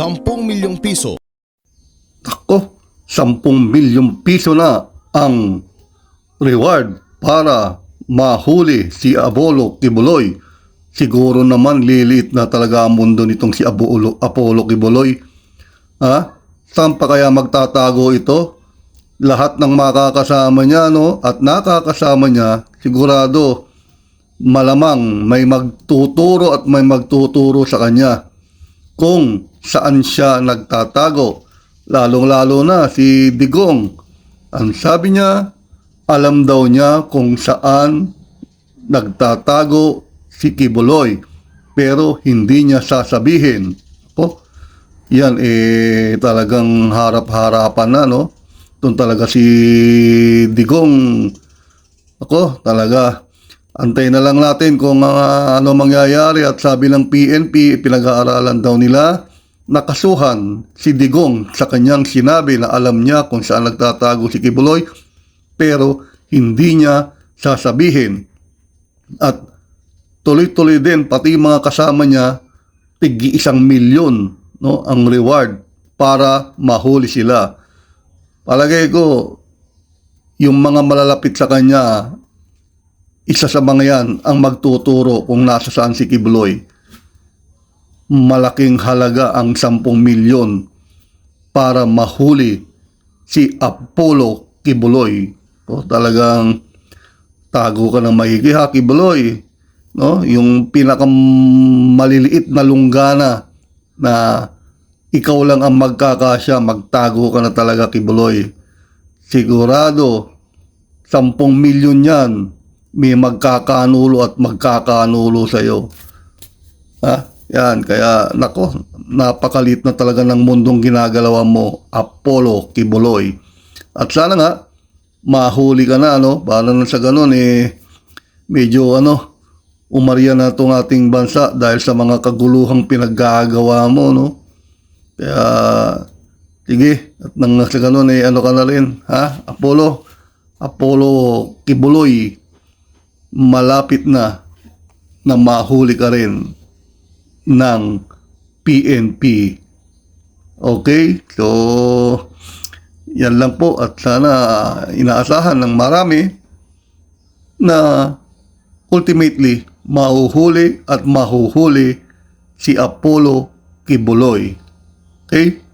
10 milyong piso. Ako, 10 milyong piso na ang reward para mahuli si Apollo Kibuloy. Siguro naman lilit na talaga ang mundo nitong si Apollo, Apollo Kibuloy. Ha? Saan pa kaya magtatago ito? Lahat ng makakasama niya no at nakakasama niya sigurado malamang may magtuturo at may magtuturo sa kanya kung saan siya nagtatago. Lalong-lalo na si Digong. Ang sabi niya, alam daw niya kung saan nagtatago si Kibuloy. Pero hindi niya sasabihin. Ako, yan eh talagang harap-harapan na no. Doon talaga si Digong. Ako, talaga Antay na lang natin kung ah, ano mangyayari at sabi ng PNP, pinag-aaralan daw nila nakasuhan si Digong sa kanyang sinabi na alam niya kung saan nagtatago si Kibuloy pero hindi niya sasabihin. At tuloy-tuloy din pati mga kasama niya tigi isang milyon no, ang reward para mahuli sila. Palagay ko, yung mga malalapit sa kanya, isa sa mga yan ang magtuturo kung nasa saan si Kibuloy. Malaking halaga ang 10 milyon para mahuli si Apollo Kibuloy. O, talagang tago ka ng maigi ha, Kibuloy. No? Yung pinakamaliliit na lunggana na ikaw lang ang magkakasya, magtago ka na talaga, Kibuloy. Sigurado, 10 milyon yan, may magkakanulo at magkakanulo sa iyo. Ha? Yan, kaya nako, napakalit na talaga ng mundong ginagalawan mo, Apollo Kibuloy. At sana nga, mahuli ka na, ano, para na sa ganun, eh, medyo, ano, umarya na itong ating bansa dahil sa mga kaguluhang pinaggagawa mo, no? Kaya, sige, at nang sa ganun, eh, ano ka na rin, ha? Apollo, Apollo Kibuloy, malapit na na mahuli ka rin ng PNP. Okay? So, yan lang po at sana inaasahan ng marami na ultimately mahuhuli at mahuhuli si Apollo Kibuloy. Okay?